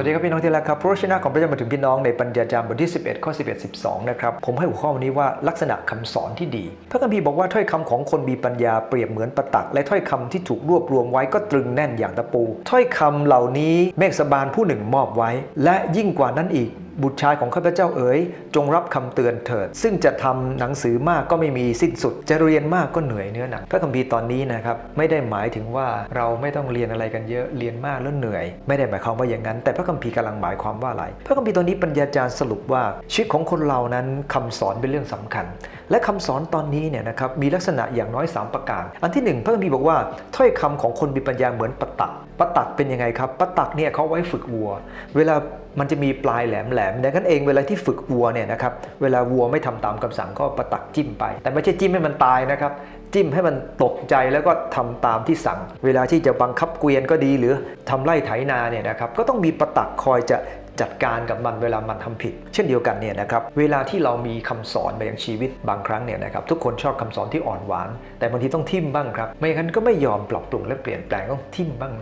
วัสดีครับพี่น้องที่รักครับพระชนะของพระเจ้ามาถึงพี่น้องในปัญญาจามบทที่ 11 ข้อ 11 12 นะครับ ผมให้หัวข้อวันนี้ว่าลักษณะคำสอนที่ดี พระคัมภีร์บอกว่าถ้อยคำของคนมีปัญญาเปรียบเหมือนประตัก และถ้อยคำที่ถูกรวบรวมไว้ก็ตรึงแน่นอย่างตะปู ถ้อยคำเหล่านี้เมฆสบาลผู้หนึ่งมอบไว้ และยิ่งกว่านั้นอีก บุตรชายของข้าพเจ้าเอ๋ย จงรับคำเตือนเถิด ซึ่งจะทำหนังสือมากก็ไม่มีสิ้นสุด จะเรียนมากก็เหนื่อยเนื้อหนักพระคัมภีร์ตอนนี้นะครับไม่ได้หมายถึงว่าเราไม่ต้องเรียนอะไรกันเยอะเรียนมากแล้วเหนื่อย ไม่ได้หมายความว่าอย่างนั้น แต่พระคัมภีร์กำลังหมายความว่าอะไรพระคัมภีร์ตอนนี้ปัญญาจารย์สรุปว่าชีวิตของคนเรานั้นคำสอนเป็นเรื่องสำคัญ และคำสอนตอนนี้เนี่ยนะครับมีลักษณะอย่างน้อย 3 ประการ อันที่หนึ่งพระคัมภีร์บอกว่าถ้อยคำของคนมีปัญญาเหมือนปะตักปะตักเป็นยังไงครับปะตักเนี่ยเขาไว้ฝึกวัว เวลา มันจะมีปลายแหลมแหลมๆดังนั้นเองเวลาที่ฝึกวัวเนี่ยนะครับเวลาวัวไม่ทำตามคำสั่งก็ประตักจิ้มไป แต่ไม่ใช่จิ้มให้มันตายนะครับ จิ้มให้มันตกใจแล้วก็ทำตามที่สั่ง เวลาที่จะบังคับเกวียนก็ดีหรือทำไล่ไถนาเนี่ยนะครับก็ต้องมีประตักคอยจะ จัดการกับมันเวลามันทำผิด เช่นเดียวกันเนี่ยนะครับเวลาที่เรามีคำสอนมาอย่างชีวิตบางครั้งเนี่ยนะครับทุกคนชอบคำสอนที่อ่อนหวาน แต่บางทีต้องทิ่มบ้างครับไม่งั้นก็ไม่ยอมปรับปรุงและเปลี่ยนแปลงต้องทิ่มบ้าง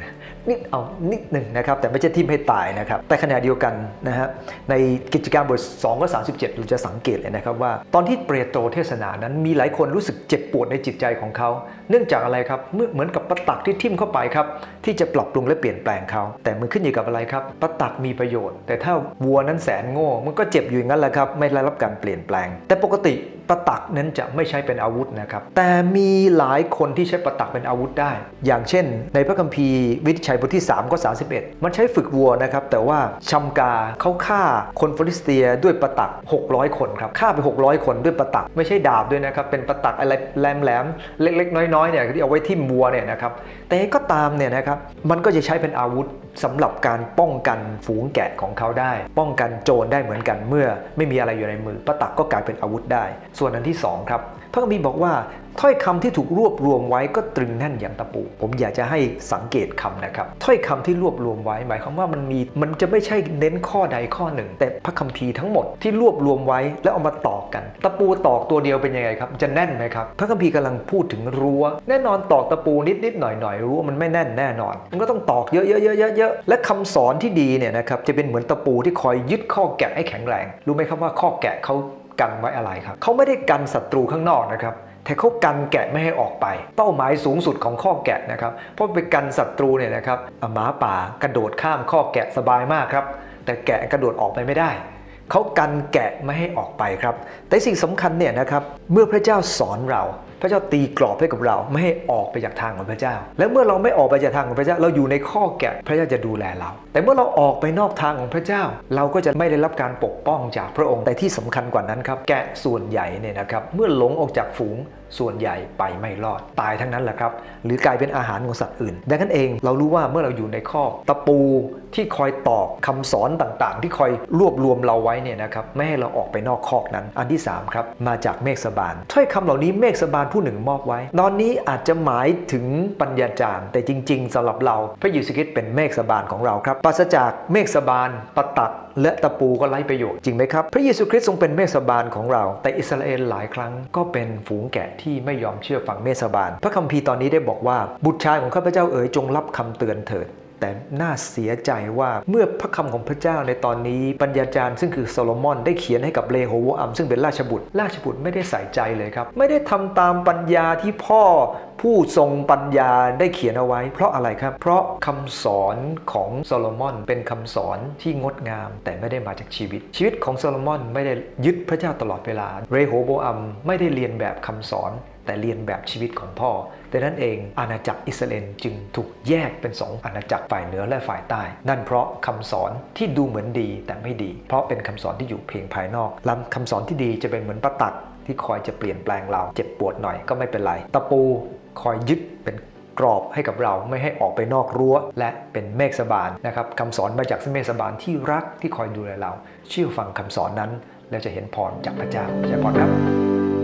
นิดเอานิดหนึ่งนะครับแต่ไม่ใช่ทิ่มให้ตายนะครับแต่ขณะเดียวกันนะฮะในกิจการบท2ก็37เราจะสังเกตเลยนะครับว่า ตอนที่เปโตรเทศนานั้นมีหลายคนรู้สึกเจ็บปวดในจิตใจของเขา เนื่องจากอะไรครับเมื่อเหมือนกับประตักที่ทิ่มเข้าไปครับที่จะปรับปรุงและเปลี่ยนแปลงเขา แต่มันขึ้นอยู่กับอะไรครับประตักมีประโยชน์แต่ถ้าวัวนั้นแสนโง่ มันก็เจ็บอยู่อย่างนั้นแหละครับ ไม่ได้รับการเปลี่ยนแปลง แต่ปกติ ประตักนั้นจะไม่ใช้เป็นอาวุธนะครับ แต่มีหลายคนที่ใช้ประตักเป็นอาวุธได้ อย่างเช่น ในพระคัมภีร์วินิจฉัยบทที่ 3 ก็31 มันใช้ฝึกวัวนะครับ แต่ว่าชัมกาเขาฆ่าคนฟิลิสเตียด้วยประตัก 600 คนครับฆ่าไป 600 คนด้วยประตัก ไม่ใช่ดาบด้วยนะครับ เป็นประตักอะไรแหลมๆเล็ก ๆ น้อยๆเนี่ยที่เอาไว้ทิ่มวัวเนี่ยนะครับแต่ก็ตามเนี่ยนะครับมันก็จะใช้เป็นอาวุธสำหรับการป้องกันฝูงแกะของเขาได้ ป้องกันโจรได้เหมือนกันเมื่อไม่มีอะไรอยู่ในมือประตักก็กลายเป็นอาวุธได้ส่วนอันที่สองครับพระคัมภีร์บอกว่าถ้อยคำที่ถูกรวบรวมไว้ก็ตรึงแน่นอย่างตะปู ผมอยากจะให้สังเกตคำนะครับถ้อยคำที่รวบรวมไว้ หมายความว่ามันมีมันจะไม่ใช่เน้นข้อใดข้อหนึ่ง แต่พระคัมภีร์ทั้งหมดที่รวบรวมไว้แล้วเอามาตอกกัน ตะปูตอกตัวเดียวเป็นยังไงครับ จะแน่นไหมครับ พระคัมภีร์กำลังพูดถึงรั้ว แน่นอนตอกตะปูนิดนิดหน่อยหน่อยรั้วมันไม่แน่นแน่นอน มันก็ต้องตอกเยอะๆๆๆๆและคำสอนที่ดีเนี่ยนะครับจะเป็นเหมือนตะปูที่คอยยึดข้อแกะให้แข็งแรง รู้ไหมครับว่าข้อแกะเขา กันไว้อะไรครับเขาไม่ได้กันศัตรูข้างนอกนะครับแต่เขากันแกะไม่ให้ออกไป เป้าหมายสูงสุดของข้อแกะนะครับเพราะไปกันศัตรูเนี่ยนะครับหมาป่ากระโดดข้ามข้อแกะสบายมากครับแต่แกะกระโดดออกไปไม่ได้เขากันแกะไม่ให้ออกไปครับ แต่สิ่งสำคัญเนี่ยนะครับเมื่อพระเจ้าสอนเราพระเจ้าตีกรอบให้กับเราไม่ให้ออกไปจากทางของพระเจ้า และเมื่อเราไม่ออกไปจากทางของพระเจ้า เราอยู่ในข้อแกะพระเจ้าจะดูแลเรา แต่เมื่อเราออกไปนอกทางของพระเจ้า เราก็จะไม่ได้รับการปกป้องจากพระองค์แต่ที่สำคัญกว่านั้นครับ แกะส่วนใหญ่เนี่ยนะครับเมื่อหลงออกจากฝูงส่วนใหญ่ไปไม่รอดตายทั้งนั้นแหละครับ หรือกลายเป็นอาหารของสัตว์อื่น ดังนั้นเองเรารู้ว่าเมื่อเราอยู่ในข้อตะปูที่คอยตอกคำสอนต่างๆ ที่คอยรวบรวมเราไว้เนี่ยนะครับไม่ให้เราออกไปนอกคอกนั้น อันที่สามครับมาจากเมฆสบานถ้อยคำเหล่านี้เมฆสบานผู้หนึ่งมอบไว้ ตอนนี้อาจจะหมายถึงปัญญาจารย์ แต่จริง ๆสำหรับเรา พระเยซูคริสต์เป็นเมฆสบานของเราครับปราศจากเมฆสบานปะตักและตะปูก็ไร้ประโยชน์จริงไหมครับ พระเยซูคริสต์ทรงเป็นเมฆสบานของเรา แต่อิสราเอลหลายครั้งก็เป็นฝูงแกะที่ไม่ยอมเชื่อฟังเมฆสบาน พระคัมภีร์ตอนนี้ได้บอกว่าบุตรชายของข้าพเจ้าเอ๋ยจงรับคำเตือนเถิด แต่น่าเสียใจว่าเมื่อพระคำของพระเจ้าในตอนนี้ปัญญาจารย์ซึ่งคือโซโลมอนได้เขียนให้กับเลโฮโวอัมซึ่งเป็นราชบุตร ราชบุตรไม่ได้ใส่ใจเลยครับ ไม่ได้ทำตามปัญญาที่พ่อผู้ทรงปัญญาได้เขียนเอาไว้ เพราะอะไรครับ เพราะคำสอนของโซโลมอนเป็นคำสอนที่งดงาม แต่ไม่ได้มาจากชีวิต ชีวิตของโซโลมอนไม่ได้ยึดพระเจ้าตลอดเวลาเรโฮโบอัมไม่ได้เรียนแบบคำสอน แต่เรียนแบบชีวิตของพ่อแต่นั้นเองอาณาจักรอิสราเอลจึงถูกแยกเป็นสองอาณาจักรฝ่ายเหนือและฝ่ายใต้ นั่นเพราะคำสอนที่ดูเหมือนดีแต่ไม่ดี เพราะเป็นคำสอนที่อยู่เพียงภายนอกลำคำสอนที่ดีจะเป็นเหมือนประตักที่คอยจะเปลี่ยนแปลงเราเจ็บปวดหน่อยก็ไม่เป็นไร ตะปูคอยยึดเป็นกรอบให้กับเราไม่ให้ออกไปนอกรั้ว และเป็นเมฆสบานนะครับคำสอนมาจากเมฆสบานที่รักที่คอยดูแลเรา เชื่อฟังคำสอนนั้น แล้วจะเห็นพรจากพระเจ้าใช่พรครับ